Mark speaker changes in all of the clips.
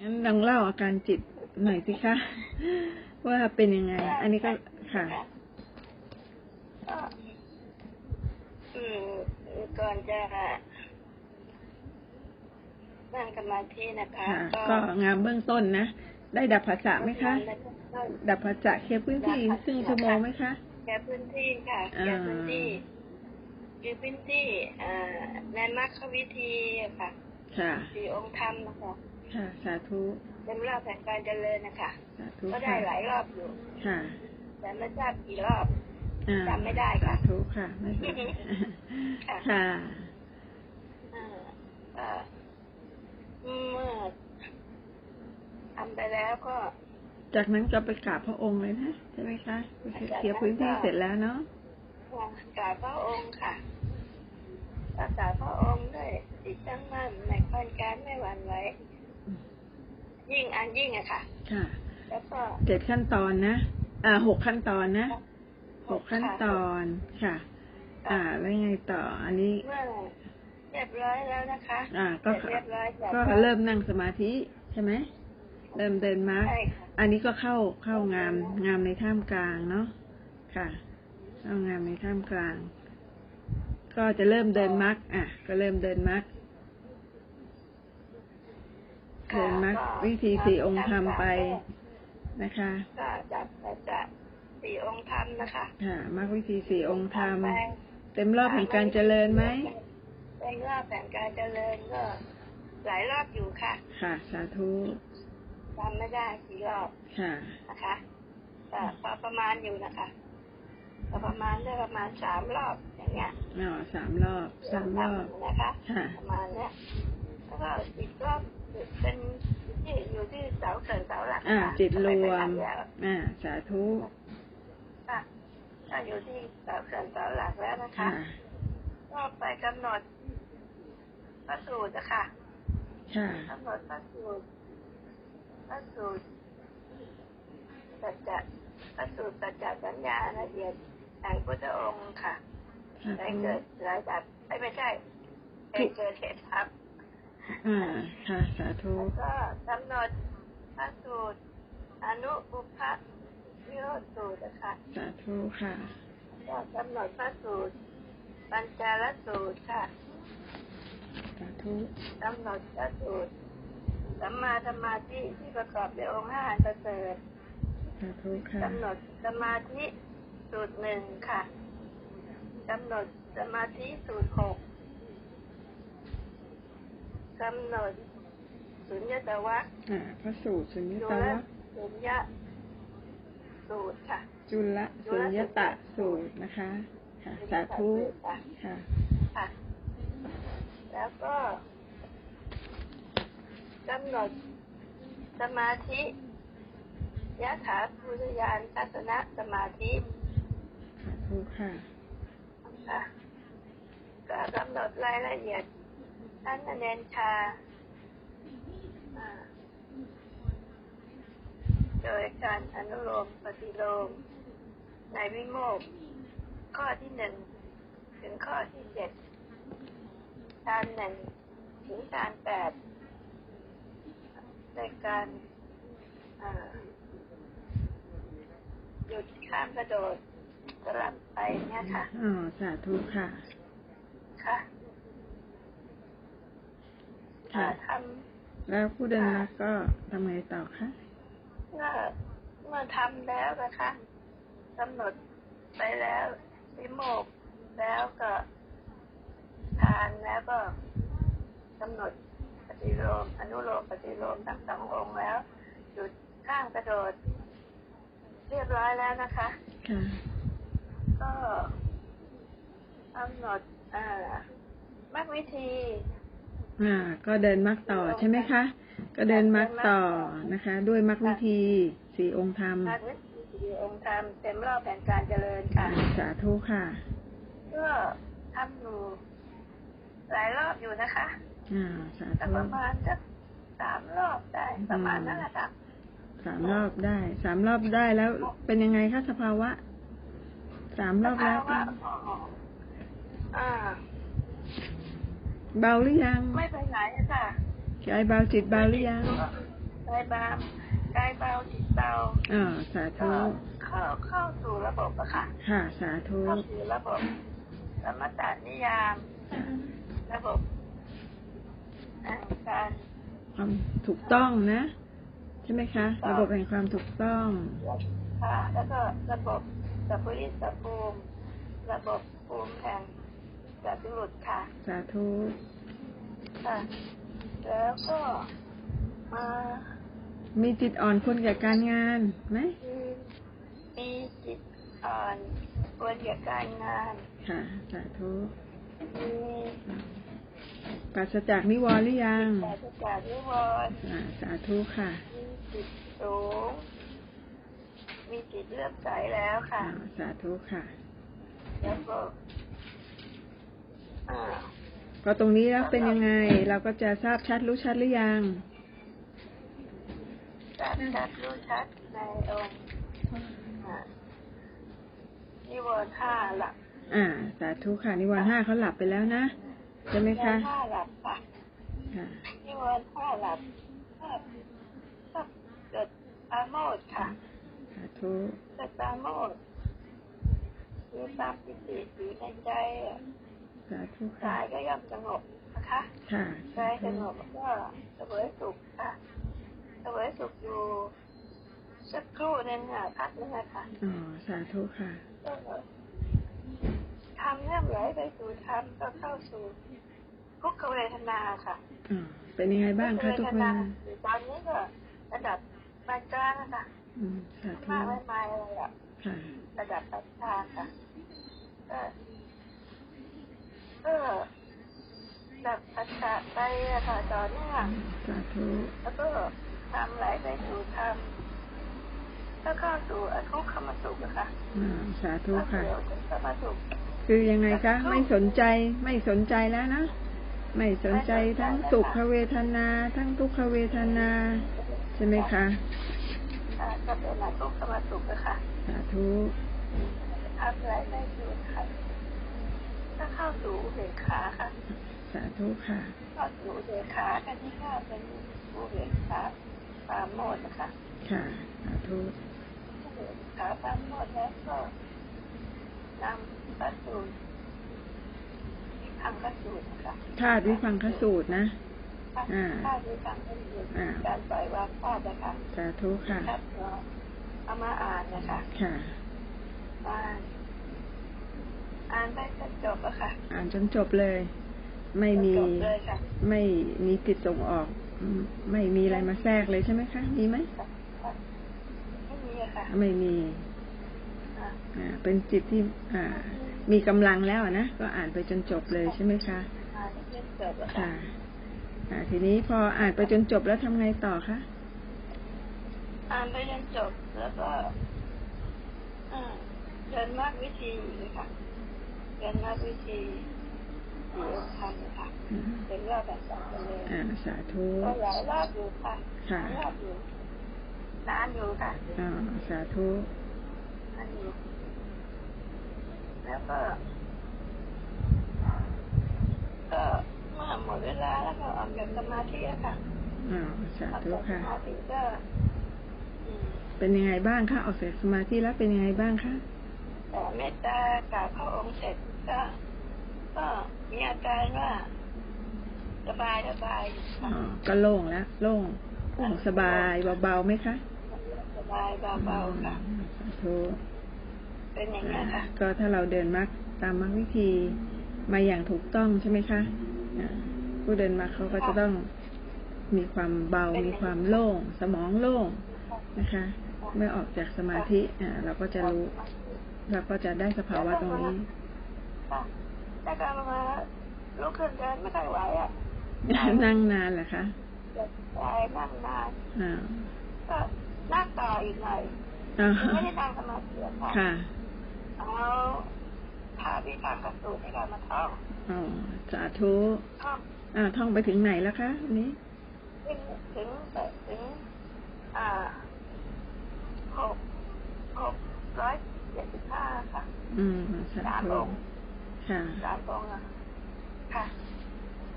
Speaker 1: งั้นลองเล่าอาการจิตหน่อยสิคะ ว่าเป็นยังไง อันนี้ก็ค่ะ
Speaker 2: ก็อืมก่อนจะนั่งสมาธินะคะ
Speaker 1: ค่ะก็งามเบื้องต้นนะ ได้ดับภาษาไหมคะ
Speaker 2: ก็
Speaker 1: ดับภาษาเคลียร์พื้นที่ซึ่งชั่วโมงไหมคะ
Speaker 2: แก้พื้นที่ค่ะ
Speaker 1: อ่า
Speaker 2: แก้พื้นที่คือพื้นที่อ่าในมรรควิธีอะค่ะ
Speaker 1: ค่ะ
Speaker 2: สี่องค์ธรรมนะคะ
Speaker 1: ค่ะ สาธุ
Speaker 2: เป็นรอบแห่งการเจริญนะคะ
Speaker 1: สาธุ
Speaker 2: ก็ได้
Speaker 1: ค่ะ
Speaker 2: หลายรอบอยู่
Speaker 1: ค่ะ
Speaker 2: แต่ไม่ทราบกี่รอบ
Speaker 1: อ่า
Speaker 2: จำไม่ได้
Speaker 1: สา
Speaker 2: ค่ะ
Speaker 1: ธุค่ะไม่เป็นไร
Speaker 2: ค่ะ
Speaker 1: ค่ะ
Speaker 2: อ่าก็เมื่อทำไปแล้วก็
Speaker 1: จากนั้นก็ไปกราบพระองค์เลยนะใช่ไหมคะเคลียร์พื้นที่เสร็จแล้วเนาะ
Speaker 2: กราบพระองค์ค่ะรักษาพระองค์ด้วยจิตตั้งมั่นในขั้นการไม่หวั่นไหว ยิ่งอันยิ่งอะค่ะ
Speaker 1: ค่ะ
Speaker 2: แล้วก็
Speaker 1: เจ็ดขั้นตอนนะอ่าหกขั้นตอนนะหกขั้นตอนค่ะ อ่าแล้วยังไงต่อ อันนี้
Speaker 2: เมื่อเรียบร้อยแล้วนะคะ
Speaker 1: อ่า ก็
Speaker 2: เสร็จเรียบร้อยจาก
Speaker 1: ก็เริ่มนั่งสมาธิใช่ไหมเริ่มเดินมาร์ก
Speaker 2: ใช่ค่ะ
Speaker 1: อันนี้ก็เข้าเข้างามงามในท่ามกลางเนาะค่ะ เข้างามในท่ามกลาง ก็จะเริ่มเดินมาร์กอะ ก็เริ่มเดินมาร์กเดินมาร์ก วิธีสี่องค์ทำไปนะคะ
Speaker 2: ก็จับแต่จะสี่องค์ธรรมนะคะ
Speaker 1: ค่ะมาร์กวิธีสี่องค์ท
Speaker 2: ไปำ
Speaker 1: เต็มรอบแห่งการเจริญไหม
Speaker 2: เป็นรอบแห่งการเจริญก็หลายรอบอยู่ค่ะ
Speaker 1: ค่ะ สาธุ
Speaker 2: จำไม่ได้กี่รอบ
Speaker 1: ค่ะ
Speaker 2: นะคะก็พอประมาณอยู่นะคะก็ประมาณได้ประมาณสามรอบอย่างเงี้ย
Speaker 1: อ๋อสามรอบสามรอบ
Speaker 2: นะคะ
Speaker 1: ค่ะ
Speaker 2: ประมาณเนี้ยแล้วก็อีกรอบ เป็นที่อยู่ที่เสาเกินเสาหลัก
Speaker 1: อ่า
Speaker 2: ค่ะ
Speaker 1: จิตร
Speaker 2: ไป
Speaker 1: ว
Speaker 2: ไป
Speaker 1: ม
Speaker 2: ทำแล้ว
Speaker 1: อ่าสาธุ
Speaker 2: ค่ะก็อยู่ที่เสาเกินเสาหลักแล้วนะคะ
Speaker 1: ค่ะ
Speaker 2: ก็ไปกำหนดพระสูตรนะคะ
Speaker 1: ค่ะ
Speaker 2: กำหนดพระสูตรพระสูตรสัจจะพระสูตรสัจจะสัญญาละเอียดแห่งพุทธองค์ค่ะ
Speaker 1: สา
Speaker 2: ได้
Speaker 1: ธุ
Speaker 2: เกิดหลายดับไอ้ยไม่ใช่ได้เกิดเหตุครับ
Speaker 1: อ่าค่ะสาธุ
Speaker 2: แล้วก็กำหนดพระสูตร อนุปุพพะวิโรธสูตรนะคะ
Speaker 1: สาธุค่ะ
Speaker 2: ก็กำหนดพระสูตร ปัญจารสูตรค่ะ
Speaker 1: สาธุ
Speaker 2: กำหนดพระสูตรสัมมาสมาธิที่ประกอบด้วยองค์ห้าอันประเสริฐ
Speaker 1: สาธุค่ะ
Speaker 2: กำหนดสมาธิสูตรหนึ่งค่ะกำหนดสมาธิสูตรหก กำหนดสุญญตวัค
Speaker 1: อ่าพระสูตรสุญญ
Speaker 2: จุ
Speaker 1: ต
Speaker 2: ล
Speaker 1: วัค
Speaker 2: สุญญสูตรค่ะ
Speaker 1: จุลสุญญตะสูตรนะคะ ค่ะ สาธุ
Speaker 2: ค่ะ
Speaker 1: ค่ะ
Speaker 2: ค่ะแล้วก็กำหนดสมาธิยะถาภูตยานทัศนสมาธิ
Speaker 1: สาธุค่ะ
Speaker 2: ค่ะก็กำหนดรายละเอียด ท่านเนนชาอ่าโดยการอนุโลมปฏิโลมในวิโมกข์ข้อที่หนึ่งถึงข้อที่เจ็ดทานหนึ่งถึงทานแปดในการอ่าหยุดข้ามกระโดดสลับไปเนี่ยค่ะ
Speaker 1: อ๋อ สาธุค่ะ
Speaker 2: ค่ะ
Speaker 1: ค่ะ
Speaker 2: อ่าท
Speaker 1: แล้วผู้เดินมาก็ทำไงต่อคะำ
Speaker 2: เมื่อเมื่อทำแล้วนะคะกำหนดไปแล้ววิโมกข์แล้วก็ทานแล้วก็กำหนดปฏิโลมอนุโลมปฏิโลมทั้งสององค์แล้วหยุดข้างกระโดด เรียบร้อยแล้วนะคะ
Speaker 1: ค่ะ
Speaker 2: ก็กำหนดอ่ามรรควิธี
Speaker 1: อ่าก็เดินมักต่อใช่ไหมคะ ก็เดินมักต่อนะคะ ด้วยมักวิธีสี่องค์ธรรม
Speaker 2: มรรควิธีสี่องค์ธรรมเต็มรอบแห่งการเจริญค่ะ
Speaker 1: สาธุค่ะ
Speaker 2: ก็ทำอยู่หลายรอบอยู่นะคะ
Speaker 1: อ่าสา
Speaker 2: แต่
Speaker 1: ธุ
Speaker 2: ประมาณสักสามรอบได้ประมาณนั้นแหละค่ะ
Speaker 1: สามรอบได้สามรอบได้แล้วเป็นยังไงคะสภาวะสามรอบแล้ว
Speaker 2: ว่าอ่า
Speaker 1: เบาหรือยัง
Speaker 2: ไม่ไปไหนอะค่ะ
Speaker 1: กายเบาจิตเบาหรือยัง
Speaker 2: ไกายบางกายเบาจิตเบา
Speaker 1: อ่าสา
Speaker 2: ก็
Speaker 1: ธุ
Speaker 2: เข้าเข้าสู่ระบบอะค่ะ
Speaker 1: ค่ะ สาธุ
Speaker 2: เข้าสู่ระบบสมถะนิยาม ระบบอ่าการ
Speaker 1: ความถูกต้องนะ ใช่ไหมคะ ระบบแห่งความถูกต้อง
Speaker 2: ค่ะแล้วก็ระบบสัพพุริสภูมิระบบภูมิแห่ง จัตุรุษค่ะ
Speaker 1: สาธุ
Speaker 2: ค่ะ แล้วก็มา
Speaker 1: มีจิตอ่อนคนแก่การงานไหม
Speaker 2: มีมีจิตอ่อนควรแก่การงาน
Speaker 1: ค่ะ สาธุ
Speaker 2: มี
Speaker 1: ปราศจากนิวรณ์หรือยัง
Speaker 2: แต่จะจากนิวรณ์
Speaker 1: อ่าสาธุค่ะ
Speaker 2: มีจิตสูงมีจิตเลื่อมใสแล้วค่ะ
Speaker 1: อ่าสาธุค่ะ
Speaker 2: แล้วก็อ่า
Speaker 1: พอตรงนี้แล้วเป็นยังไง เราก็จะทราบชัดรู้ชัดหรือยัง
Speaker 2: ชัดชัดรู้ชัดในองค์อ่านิวรณ์ห้าหลับ
Speaker 1: อ่า สาธุค่ะนิวรณ์ห้าเขาหลับไปแล้วนะใช่ไหมคะ
Speaker 2: นิวรณ์ห้าหลับค่ะ
Speaker 1: ค่ะ
Speaker 2: นิวรณ์ห้าหลับก็ก็เกิดปราโมดค่ะ
Speaker 1: สาธุ
Speaker 2: เกิดปราโมดมีความปิติอยู่ในใจ
Speaker 1: สาธุค่ะ
Speaker 2: กายก็ย่อมสงบนะคะ
Speaker 1: ค่ะ
Speaker 2: ใจสงบแล้วก็เสวยสุขค่ะเสวยสุขอยู่สักครู่หนึงอะพักนึงอะค่ะ
Speaker 1: อ๋อสาธุค่ะ
Speaker 2: ก็ทำเริ่มไหลไปสู่ธรรมก็เข้าสู่ทุกขเวทนาค่ะ
Speaker 1: อ๋อเป็นยังไงบ้างคะทุกคน
Speaker 2: อยู่ตอนนี้ก็ระดับปานกลางอะค่ะ
Speaker 1: อืมสาธุ
Speaker 2: มากไม่ไม่อะไรอะ
Speaker 1: ค่ะ
Speaker 2: ระดับปานกลางค่ะ ก็ก็ดับปัสสะไปอะค่ะต่อเนื่อง
Speaker 1: สาธุ
Speaker 2: แล้วก็ทำไหลไปสู่ธรรมแล้วเข้าสู่อทุกขมสุขอะค่ะ
Speaker 1: อ่าสาธุ
Speaker 2: ก็
Speaker 1: ค่ะ
Speaker 2: เดี๋ยวถึงขมสุข
Speaker 1: คือยังไงคะไม่สนใจไม่สนใจแล้วนะไม่สนใจทั้งสุขเวทนา ทั้งทุกขเวทนา ใช่ไหมคะ
Speaker 2: อ่าก็เป็นอทุกขมสุขอะค่ะ
Speaker 1: สาธุ
Speaker 2: ทำไหลไปสู่ธรรม ก็เข้าสู่อุเบกขาค่ะ
Speaker 1: สาธุค่ะ
Speaker 2: เข้าสู่อุเบกขากันที่ห้าเป็นอุเบกขาปราโมดนะคะ
Speaker 1: ค่ะ สาธุ
Speaker 2: อุเบกขาปราโมดแล้วก็นำประสูตรทางประสูตรนะคะ
Speaker 1: ธาตุวิพังคสูตรนะอ่า
Speaker 2: ถ้าดูทางประสูตร
Speaker 1: อ่า
Speaker 2: การปล่อยวางธาตุนะคะ
Speaker 1: สาธุค่ะ
Speaker 2: ครับก็เอามาอ่านนะคะ
Speaker 1: ค่ะ
Speaker 2: อ่าน อ่านไปจนจบอะค่ะ
Speaker 1: อ่านจนจบเลย ไม่มี
Speaker 2: จบเลยค่ะ
Speaker 1: ไม่มีจิตส่งออกอืมไม่มีอะไรมาแทรกเลยใช่ไหมคะ มีไหม
Speaker 2: ไม่มีอะค่ะ
Speaker 1: ไม่มี
Speaker 2: อ่า
Speaker 1: อ่าเป็นจิตที่ อ่า มีกำลังแล้วอะนะ ก็อ่านไปจนจบเลยใช่ไหมคะ
Speaker 2: อ่านจนจบอะค่ะ
Speaker 1: ค่ะ อ่า ทีนี้พออ่านไปจนจบแล้วทำไงต่อคะ
Speaker 2: อ่านไปจนจบแล้วก็อ่าเดินมากวิธีเลยค่ะ เดินมากวิธีสี่องค์ธรรมนะคะ
Speaker 1: อืม
Speaker 2: เป็นรอบแบบสองกันเลย
Speaker 1: อ่าสาธุ
Speaker 2: ก็หลายรอบอยู่ค่ะ
Speaker 1: ค่ะ
Speaker 2: หลายรอบอยู่นานอยู่ค่ะ
Speaker 1: อ่าสาธุ
Speaker 2: นานอยู่แล้วก็ก็เมื่อหมดเวลาแล้วก็ออกจากสมาธิอะค่ะ
Speaker 1: อ่าสา
Speaker 2: ออก
Speaker 1: ธุ
Speaker 2: จากส
Speaker 1: ค่ะ
Speaker 2: มาธิก็อืม
Speaker 1: เป็นยังไงบ้างคะออกจากสมาธิแล้วเป็นยังไงบ้างคะ
Speaker 2: แต่เมตตากราบพระองค์เสร็จ ก็ก็มีอาการว่าสบายสบายอยู่
Speaker 1: อ๋
Speaker 2: ค่ะ
Speaker 1: อก็โล่งแล้วโล่งโล่งสบายเบาๆไหมคะ
Speaker 2: สบายเบาๆค่ะ
Speaker 1: อืมสาธุ
Speaker 2: เป็นอย่างนี้ยค่ะ
Speaker 1: ก็ถ้าเราเดินมรรคตามมรรควิธีมาอย่างถูกต้องใช่ไหมคะอ่าผู้เดินมรรคเขาก็จะต้องมีความเบา มีความโล่ง สมองโล่งนะคะ เมื่อออกจากสมาธิอ่าเราก็จะรู้ เราก็จะได้สภาวะตรงนี้
Speaker 2: ค่ะแต่ก็มาลุกขึ้นเดินไม่ค่อยไหวอะ
Speaker 1: นั่งนานเหรอคะ
Speaker 2: เจ็บใจนั่งนาน
Speaker 1: อ่า
Speaker 2: ก็นั่งต่ออีกหน่อย
Speaker 1: อ่า
Speaker 2: ไม่ได้นั่งสมาธิอะค่ะ
Speaker 1: ค่ะ
Speaker 2: เอาพาวิพังกระสูตรในการมาท่อง
Speaker 1: อ๋อสาธุ
Speaker 2: ท่อง
Speaker 1: อ่าท่องไปถึงไหนแล้วคะอันนี้
Speaker 2: ถึงถึงแบบถึงอ่าหกหกร้อยเจ็ดสิบห้าค่ะ
Speaker 1: อืมสา
Speaker 2: สาม
Speaker 1: ธุ
Speaker 2: องค์
Speaker 1: ค่ะ
Speaker 2: สามองค์อะค่ะ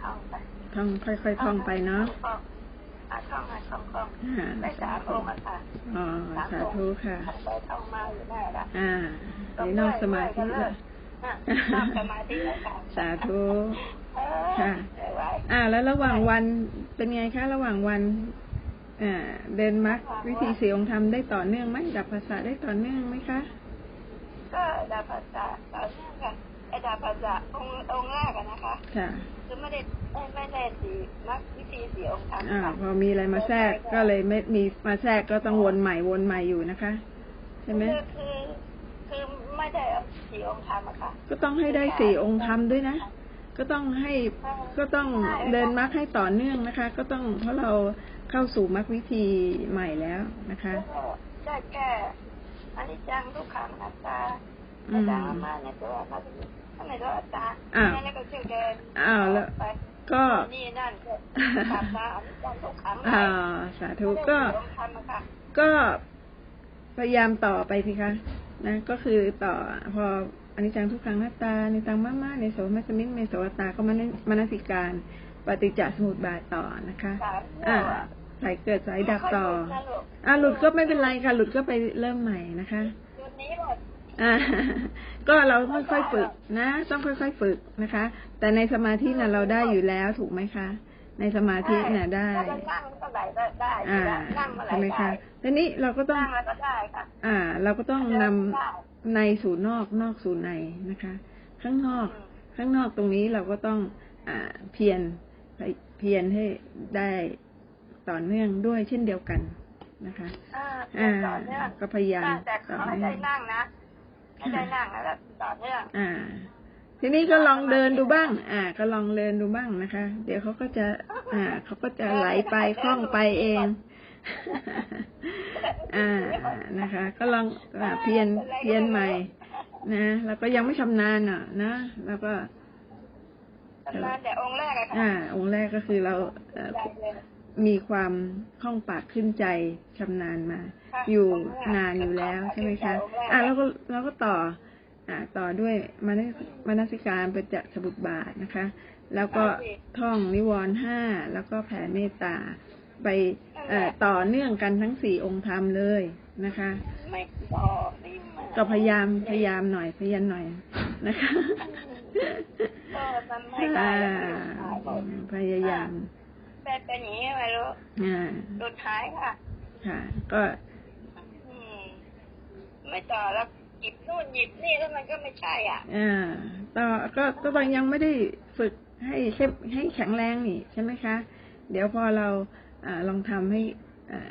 Speaker 2: ท่องไป
Speaker 1: ท่องค่อยๆท่องไปเนาะ
Speaker 2: ท่องอะท่องอะท่องท่อง
Speaker 1: คอ่า
Speaker 2: ได้สามองค์อะค่ะ
Speaker 1: อ๋อสาธุค่ะ
Speaker 2: ทำไปทำมาอยู่ได้ละ
Speaker 1: อ่าในนอกสมาธิ
Speaker 2: เล
Speaker 1: แล้ว
Speaker 2: ยนอกสมาธิแล้วค่ะ
Speaker 1: สาธุ
Speaker 2: เออ
Speaker 1: ค่ะ
Speaker 2: ไม่ไหว
Speaker 1: อ่า แล้วระหว่างวันเป็นไงคะ ระหว่างวันอ่าเดินมรรควิธีสี่องค์ธรรมได้ต่อเนื่องไหมดับภาษาได้ต่อเนื่องไหมคะ
Speaker 2: ก็ดาบภาษาต่อเนื่องค่ะไอ้ ดาบภาษาองค์องค์แรกอะนะคะ
Speaker 1: ค่ะ
Speaker 2: คือไม่ได้ไม่ไม่ได้สีมักวิธีสีองค์ธรรม
Speaker 1: อ่า
Speaker 2: ค่ะ
Speaker 1: พอมีอะไรมาแทรกก็เลยไม่มีมาแทรกก็ต้องวนใหม่วนใหม่อยู่นะคะ ใช่ไหม
Speaker 2: คือคือคือไม่ได้สีองค์ธรรมอะค่ะ
Speaker 1: ก็ต้องให้ได้สี่องค์ธรรมด้วยนะก็ต้องให้ก็ต้องเดินมรรคให้ต่อเนื่องนะคะ ก็ต้องเพราะเราเข้าสู่มรรควิธีใหม่แล้วนะคะ
Speaker 2: ก็ได้แก้อนิจจังทุกขังอัตตา
Speaker 1: อื
Speaker 2: อา
Speaker 1: ม
Speaker 2: จารย์มาในตัวมา ทำไมตัวอาจารย์
Speaker 1: อ้าว
Speaker 2: นั่นก็ชื่อเดิน
Speaker 1: อ้าวแล้ว
Speaker 2: ไป
Speaker 1: ก็
Speaker 2: นี่นั่นก็ตามมาอนิจจังทุกขัง
Speaker 1: อ่าสาธุก็
Speaker 2: ไม่ได้สีองค์ธรรมอะค่ะ
Speaker 1: ก็พยายามต่อไปสิคะนะก็คือต่อพออนิจจังทุกครั้งหน้าตาในตังมามาในโสมัสมินเมโสวตาก็มานมนสิการปฏิจจสมุปบาทต่อนะคะ
Speaker 2: สาม
Speaker 1: อ่า
Speaker 2: ตัว
Speaker 1: สายเกิดสายดับต่อ
Speaker 2: ไม่ค่ยหลุดนะลูก
Speaker 1: อ่าหลุดก็ไม่เป็นไรค่ะ หลุดก็ไปเริ่มใหม่นะคะ
Speaker 2: หลุดนี้หมด
Speaker 1: อ่า ก็เราค่อยๆฝึกนะ ต้องค่อยๆฝึกนะคะ แต่ในสมาธิน่ะเราได้อยู่แล้วถูกไหมคะ ในสมาธิน่ะได้
Speaker 2: ถ้าเรานั่งเมื่อไหร่ก็ได้อยู่
Speaker 1: อ่า
Speaker 2: แล้วนั่งเมื่อไหร่
Speaker 1: ใช่ไหม
Speaker 2: ได้
Speaker 1: คะทีนี้เราก็ต้อง
Speaker 2: นั่งแล้วก็ได้ค่ะ
Speaker 1: อ่า เราก็ต้องนำ
Speaker 2: ได้
Speaker 1: ในสู่นอกนอกสู่ในนะคะ ข้างนอก
Speaker 2: อืม
Speaker 1: ข้างนอกตรงนี้เราก็ต้อง อ่า เพียรเพียรให้ได้ต่อเนื่องด้วยเช่นเดียวกันนะคะ
Speaker 2: อ่า
Speaker 1: อ่า
Speaker 2: ต่อเนื่อง
Speaker 1: ก็พยายาม
Speaker 2: แต่ข
Speaker 1: ต่อ
Speaker 2: อให้
Speaker 1: เนื่
Speaker 2: ได้
Speaker 1: อง
Speaker 2: นั่งนะ ให้ได้นั่งแล้วก็ต่อเนื่อง
Speaker 1: อ่า ทีนี้ก็ลองเดินดูบ้าง อ่า ก็ลองเดินดูบ้างนะคะ เดี๋ยวเขาก็จะ อ่าเขาก็จะไหลไปคล่องไปเอง อ่า นะคะ ก็ลองอ่าเพียนเพียนใหม่ นะแล้วก็ยังไม่ชำนาญอะ นะแล้วก็
Speaker 2: ทำงานแต่องค์แรกอะค่ะ
Speaker 1: อ่า องค์แรกก็คือเราเอ่อ
Speaker 2: ได้เลย
Speaker 1: มีความคล่องปากขึ้นใจชำนาญมา
Speaker 2: ค่ะ
Speaker 1: อยู่
Speaker 2: องค์แรก
Speaker 1: นานอยู่แล้วใช่ไหมคะ
Speaker 2: องค์แรก
Speaker 1: อ่าแล้วก็เราก็ต่อ อ่า ต่อด้วยมนสมนสิการประจักษ์สบุตรบาทนะคะ แล้วก็ท่องนิวรณ์ห้าแล้วก็แผ่เมตตาไปเอ่อต่อเนื่องกันทั้งสี่องค์ธรรมเลยนะคะ
Speaker 2: ไม่ต่อไม่มา
Speaker 1: ก็พยายามพยายามหน่อยพยายามหน่อยนะคะ
Speaker 2: ก็มันไม่ได้
Speaker 1: อ่า
Speaker 2: หายหมด
Speaker 1: พยายาม
Speaker 2: เป็นเป็นอย่างนี้ไม่รู้
Speaker 1: อ่า
Speaker 2: หลุดหายค่ะ
Speaker 1: ค่ะ ก็
Speaker 2: อืมไม่ต่อแล้วหยิบนู่นหยิบนี่แล้วมันก็ไม่ใช่อะ
Speaker 1: อ่าต่อก็ก็บางยังไม่ได้ฝึกให้เข้มให้แข็งแรงนี่ใช่ไหมคะ เดี๋ยวพอเราอ่าลองทำให้อ่า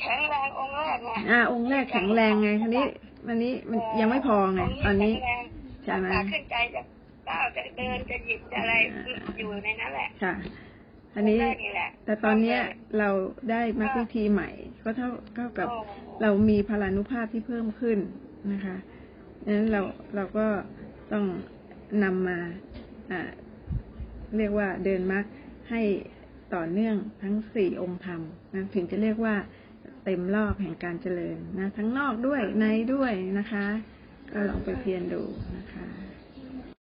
Speaker 2: แข็งแรงองค์แรกไง
Speaker 1: อ่า องค์แรกแข็งแรงไงทีนี้วันนี้มันยังไม่พอไงตอนนี้
Speaker 2: แข็งแรง
Speaker 1: ใช่ไหม
Speaker 2: ขาขึ้นใจจะก้าวจะเดินจะหยิบจะอะไรอยู่ในนั้นแหละ
Speaker 1: ค่ะ อันนี้
Speaker 2: งค์แรกนี่แหละ
Speaker 1: แต่ตอนเนี้ยเราได้มรรควิธีใหม่ ก็เท่าเท่ากับ
Speaker 2: โอ้
Speaker 1: เรามีพลานุภาพที่เพิ่มขึ้นนะคะดังนั้นเราเราก็ต้องนำมาอ่าเรียกว่าเดินมรรคให้ต่อเนื่องทั้งสี่องค์ธรรมนะถึงจะเรียกว่าเต็มรอบแห่งการเจริญนะทั้งนอกด้วยในด้วยนะคะ ก็ลองไปเพียรดูนะคะ